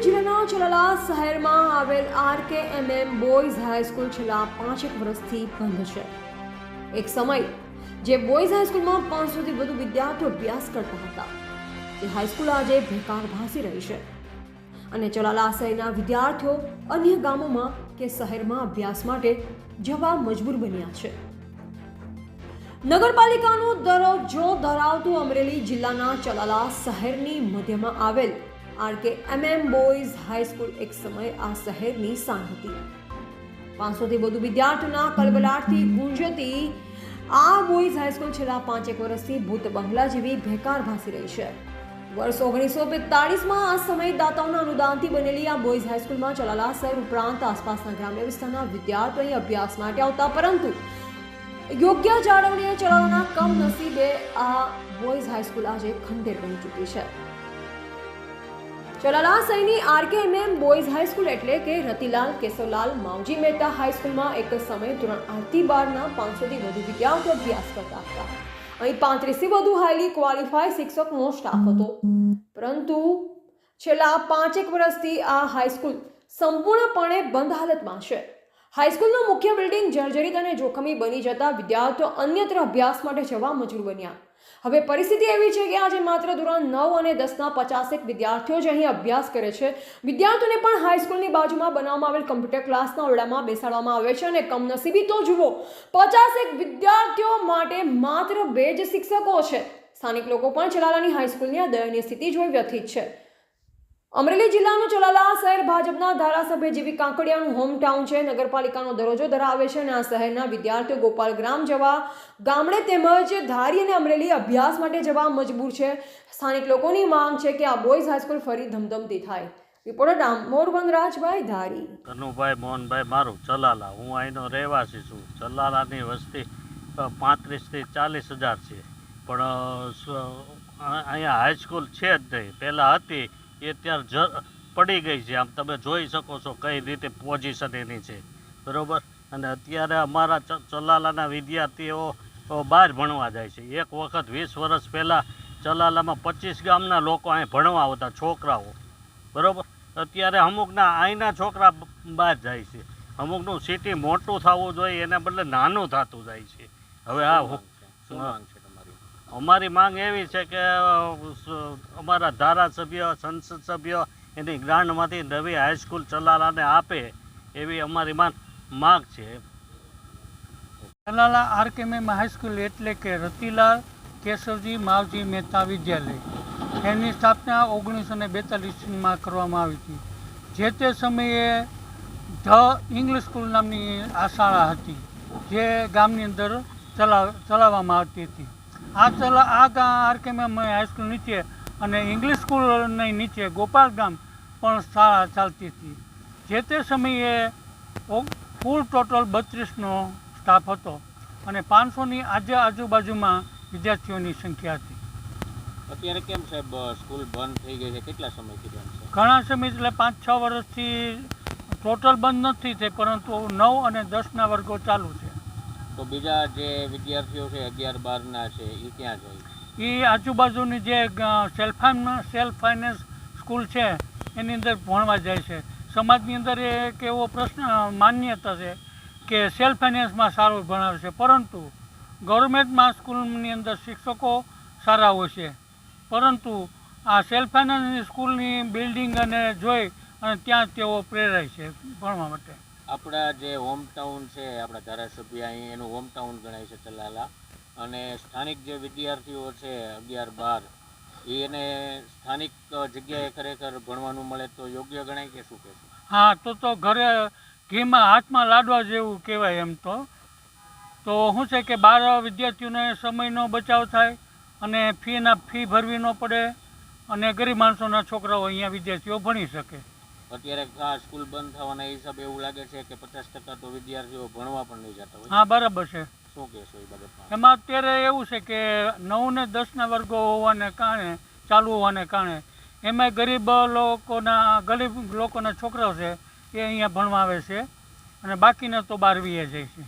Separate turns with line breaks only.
ચલાલા શહેરમાં આવેલ R K એમ એમ boys high school છેલ્લા પાંચેક વર્ષથી બંધ છે. એક સમય જે બોયઝ હાઈસ્કૂલમાં પાંચસોથી વધુ વિદ્યાર્થીઓ અભ્યાસ કરતા હતા. તે હાઈસ્કૂલ આજે બેકાર ભાસી રહી છે. અને ચલાલા શહેરના વિદ્યાર્થીઓ અન્ય ગામોમાં કે શહેરમાં અભ્યાસ માટે જવા મજબૂર બન્યા છે. નગરપાલિકાનો દરજ્જો ધરાવતું અમરેલી જિલ્લાના ચલાલા શહેરની મધ્યમાં આવેલ આર કે એમ એમ બોયઝ હાઈસ્કૂલ એક સમયે આ શહેરની સાંજ હતી પાંચસોથી વધુ વિદ્યાર્થીઓના કલબલાટથી ગુંજતી આ બોયઝ હાઈસ્કૂલ છેલ્લા પાંચેક વર્ષથી ભૂત બંગલા જેવી ભેકાર ભાસી રહી છે. વર્ષ ઓગણીસો બેતાળીસમાં આ સમયે દાતાઓના અનુદાનથી બનેલી આ બોયઝ હાઈસ્કૂલમાં ચલાલા શહેર ઉપરાંત આસપાસના ગ્રામ્ય વિસ્તારના વિદ્યાર્થીઓ અહીં અભ્યાસ માટે આવતા, પરંતુ યોગ્ય જાળવણીએ ચલાવવાના કમ નસીબે આ બોયઝ હાઈસ્કૂલ આજે ખંડેર બની ચૂકી છે. Chalala Saini RKMM boys high school એટલે કે રતિલાલ કેશવલાલ માવજી મહેતા હાઈસ્કૂલમાં એક સમયે ધોરણ આઠથી બારના પાંચસોથી વધુ વિદ્યાર્થીઓ અભ્યાસ કરતા હતા. અહીં પાંત્રીસથી વધુ હાઈલી ક્વોલિફાઈડ શિક્ષકનો સ્ટાફ હતો. પરંતુ છેલ્લા પાંચેક વર્ષથી આ હાઈસ્કૂલ સંપૂર્ણપણે બંધ હાલતમાં છે. હાઈસ્કૂલનું મુખ્ય બિલ્ડિંગ જર્જરિત અને જોખમી બની જતા વિદ્યાર્થીઓ અન્યત્ર અભ્યાસ માટે જવા મજૂર બન્યા. હવે પરિસ્થિતિ એવી છે કે આજે માત્ર ધોરણ નવ અને દસના પચાસેક વિદ્યાર્થીઓ જ અહીં અભ્યાસ કરે છે. વિદ્યાર્થીઓને પણ હાઈસ્કૂલની બાજુમાં બનાવવામાં આવેલ કમ્પ્યુટર ક્લાસના ઓરડામાં બેસાડવામાં આવે છે અને કમનસીબી તો જુઓ, પચાસેક વિદ્યાર્થીઓ માટે માત્ર બે જ શિક્ષકો છે. સ્થાનિક લોકો પણ ચલાલાની હાઈસ્કૂલની આ દયનીય સ્થિતિ જોઈ વ્યથિત છે. અમરેલી જિલ્લાનું ચલાલા શહેર ભાજપના ધારાસભ્ય જેવી કાંકડિયાનું હોમ ટાઉન છે. નગરપાલિકાનો દરજ્જો ધરાવે છે અને આ શહેરના વિદ્યાર્થીઓ ગોપાલ ગ્રામ જવા, ગામડે તેમજ ધારી અને અમરેલી અભ્યાસ માટે જવા મજબૂર છે. સ્થાનિક લોકોની માંગ છે કે આ બોયઝ હાઈસ્કૂલ ફરી ધમધમતી થાય. રિપોર્ટર રામોર રાજભાઈ ધારી.
કનુભાઈ મોહનભાઈ, મારું ચલાલા. હું અહીંનો રહેવાસી છું. ચલાલાની વસ્તી પાંત્રીસથી ચાલીસ હજાર છે. પણ અહીંયા હાઈસ્કૂલ છે જ નહીં. પહેલાં હતી એ અત્યારે જ પડી ગઈ છે. આમ તમે જોઈ શકો છો કઈ રીતે પોઝિશન એની છે. બરાબર? અને અત્યારે અમારા ચલાલાના વિદ્યાર્થીઓ બહાર ભણવા જાય છે. એક વખત વીસ વર્ષ પહેલાં ચલાલામાં પચીસ ગામના લોકો અહીં ભણવા આવતા છોકરાઓ. બરાબર? અત્યારે અમુકના અહીંના છોકરા બહાર જાય છે. અમુકનું સિટી મોટું થવું જોઈએ એના બદલે નાનું થતું જાય છે. હવે આ શું હા. અમારી માંગ એવી છે કે અમારા ધારાસભ્ય સંસદ સભ્ય એની ગ્રાન્ટમાંથી નવી હાઈસ્કૂલ ચલાલાને આપે એવી અમારી માંગ છે.
ચલાલા આરકેએમ હાઈસ્કૂલ એટલે કે રતિલાલ, કેશવજી, માવજી, મહેતા વિદ્યાલય. એની સ્થાપના ઓગણીસો ને બેતાલીસમાં કરવામાં આવી હતી. જે તે સમયે ધ ઇંગ્લિશ સ્કૂલ નામની આ શાળા હતી, જે ગામની અંદર ચલાવ ચલાવવામાં આવતી હતી. આ ચલા આ ગા આરકેએમ હાઈસ્કૂલ નીચે અને ઇંગ્લિશ સ્કૂલની નીચે ગોપાલ ગામ પણ શાળા ચાલતી હતી. જે તે સમયે કુલ ટોટલ બત્રીસનો સ્ટાફ હતો અને પાંચસોની આજે આજુબાજુમાં વિદ્યાર્થીઓની સંખ્યા હતી.
અત્યારે કેમ સાહેબ સ્કૂલ બંધ થઈ ગઈ છે? કેટલા સમયથી બંધ છે?
ઘણા સમય એટલે પાંચ છ વર્ષથી ટોટલ બંધ નથી થઈ પરંતુ નવ અને દસના વર્ગો ચાલુ છે.
તો બીજા જે વિદ્યાર્થીઓ છે, અગિયાર બારના છે એ ક્યાં જાય?
એ આજુબાજુની જે સેલ્ફ સેલ્ફ ફાઇનાન્સ સ્કૂલ છે, એની અંદર ભણવા જાય છે. સમાજની અંદર એક એવો પ્રશ્ન માન્યતા છે કે સેલ્ફ ફાઇનાન્સમાં સારું ભણાવે છે. પરંતુ ગવર્મેન્ટમાં સ્કૂલની અંદર શિક્ષકો સારા હોય છે. પરંતુ આ સેલ્ફ ફાઇનાન્સની સ્કૂલની બિલ્ડિંગ અને જોઈ અને ત્યાં તેઓ પ્રેરાય છે ભણવા માટે.
આપણા જે હોમટાઉન છે, આપણા ધારાસભ્ય અહીં એનું હોમટાઉન ગણાય છે ચલાલા. અને સ્થાનિક જે વિદ્યાર્થીઓ છે, અગિયાર બાર એને સ્થાનિક જગ્યાએ ખરેખર ભણવાનું મળે તો યોગ્ય ગણાય કે શું કે
હા, તો તો ઘરે ઘીમાં હાથમાં લાડવા જેવું કહેવાય એમ તો. તો શું છે કે બાર વિદ્યાર્થીઓને સમયનો બચાવ થાય અને ફીના ફી ભરવી ન પડે અને ગરીબ માણસોના છોકરાઓ અહીંયા વિદ્યાર્થીઓ ભણી શકે.
અત્યારે આ સ્કૂલ બંધ થવાના હિસાબે એવું લાગે છે કે પચાસ ટકા તો વિદ્યાર્થીઓ ભણવા પણ નહીં જતા હોય.
હા બરાબર છે.
શું કહેશો એ બાબતમાં?
એમાં અત્યારે એવું છે કે નવ ને દસના વર્ગો હોવાને કારણે ચાલુ હોવાને કારણે એમાં ગરીબ લોકોના ગરીબ લોકોના છોકરાઓ છે એ અહીંયા ભણવા આવે છે અને બાકીના તો બારવીએ જાય છે.